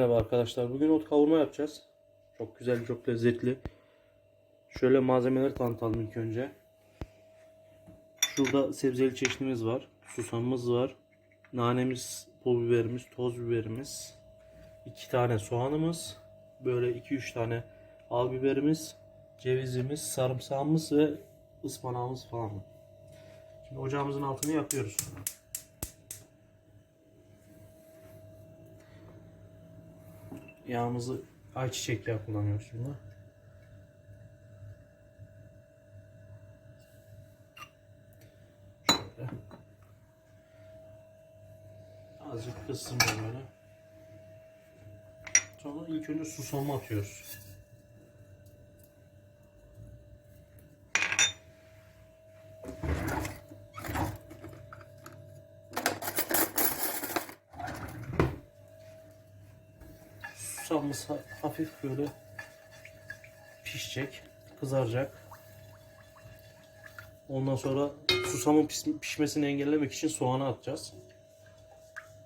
Merhaba arkadaşlar. Bugün ot kavurma yapacağız. Çok güzel, çok lezzetli. Şöyle malzemeleri tanıtalım ilk önce. Şurada sebzeli çeşnimiz var. Susamımız var. Nanemiz, pul biberimiz, toz biberimiz. iki tane soğanımız. Böyle 2-3 tane al biberimiz. Cevizimiz, sarımsağımız ve ıspanağımız falan. Şimdi ocağımızın altını yakıyoruz. Yağımızı ayçiçek kullanıyoruz şimdi. Şöyle. Azıcık kızsın da böyle. Sonra ilk önce susamı atıyoruz. Susamımız ha- hafif böyle pişecek, kızaracak. Ondan sonra susamın pişmesini engellemek için soğanı atacağız.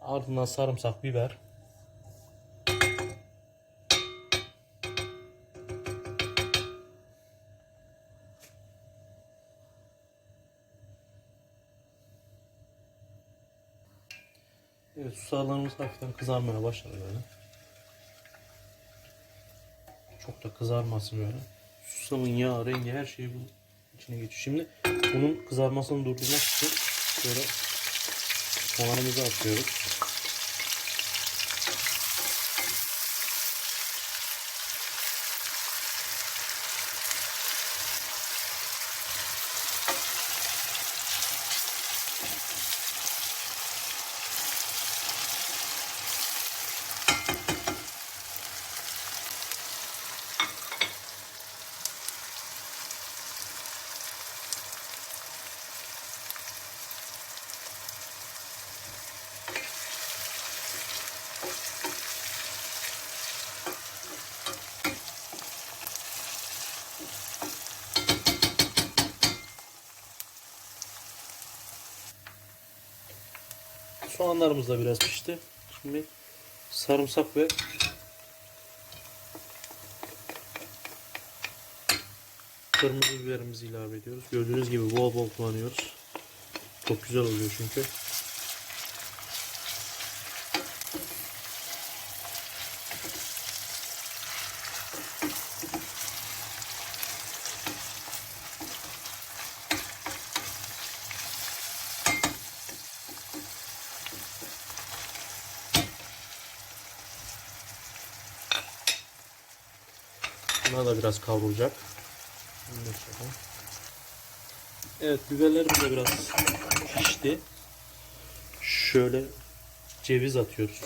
Ardından sarımsak, biber. Evet, susamlarımız hafiften kızarmaya başladı böyle. Çok da kızarmasın böyle. Susamın yağı, rengi her şey bunun içine geçiyor. Şimdi bunun kızarmasını durdurmak için şöyle soğanımızı atıyoruz. Soğanlarımız da biraz pişti. Şimdi sarımsak ve kırmızı biberimizi ilave ediyoruz. Gördüğünüz gibi bol bol kullanıyoruz. Çok güzel oluyor çünkü. Bunlar da biraz kavrulacak. Evet biberlerimiz de biraz pişti. Şöyle ceviz atıyoruz.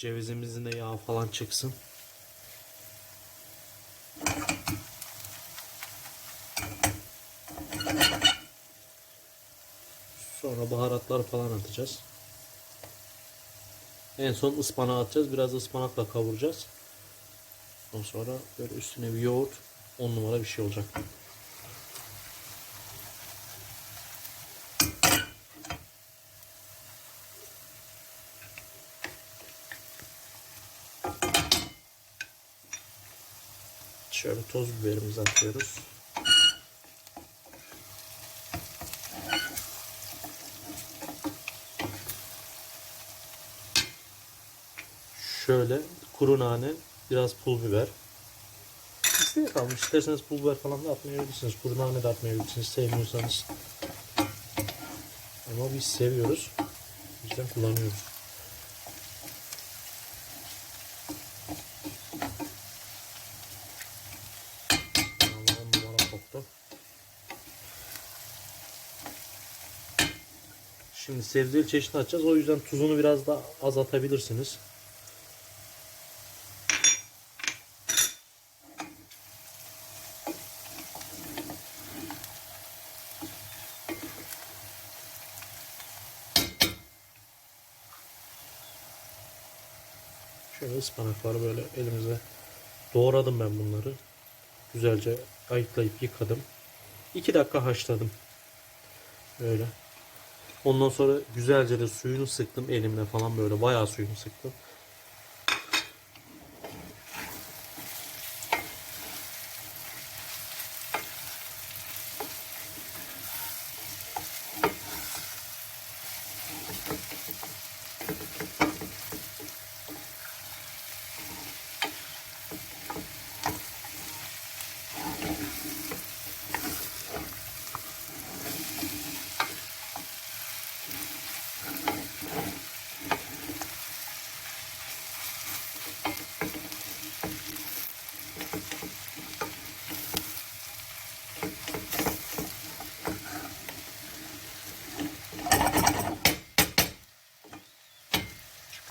Cevizimizin de yağı falan çıksın. Sonra baharatlar falan atacağız. En son ıspanağı atacağız. Biraz ıspanakla kavuracağız. Ondan sonra böyle üstüne bir yoğurt 10 numara bir şey olacak. Şöyle toz biberimizi atıyoruz. Şöyle kuru nane, biraz pul biber. İsteğe kalmış. İsterseniz pul biber falan da atmayabilirsiniz. Kuru nane de atmayabilirsiniz sevmiyorsanız. Ama biz seviyoruz. O yüzden kullanıyoruz. Şimdi sebzeli çeşit atacağız. O yüzden tuzunu biraz daha az atabilirsiniz. Şöyle ıspanakları böyle elimize doğradım ben bunları. Güzelce ayıklayıp yıkadım. 2 dakika haşladım. Böyle. Ondan sonra güzelce de suyunu sıktım elimle falan böyle bayağı suyunu sıktım.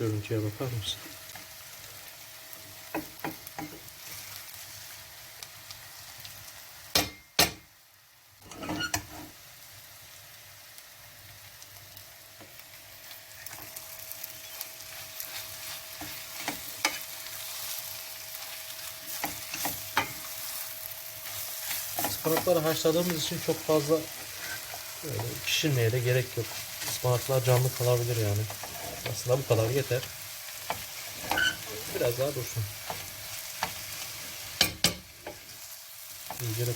Görüntüye bakar mısın? Ispanakları haşladığımız için çok fazla böyle pişirmeye de gerek yok. Ispanaklar canlı kalabilir yani. Aslında bu kadar yeter. Biraz daha dursun. İyice de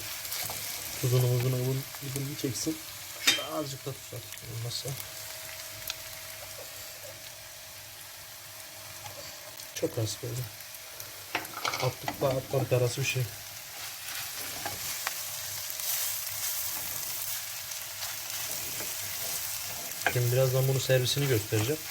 tuzunu muzunu ılın, ılın çeksin. Şurada azıcık da tuz at. Olmazsa. Çok az böyle. Atlıkla atladık arası bir şey. Şimdi birazdan bunu servisini göstereceğim.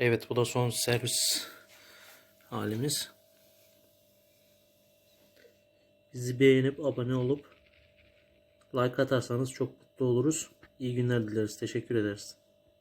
Evet bu da son servis halimiz. Bizi beğenip abone olup like atarsanız çok mutlu oluruz. İyi günler dileriz. Teşekkür ederiz.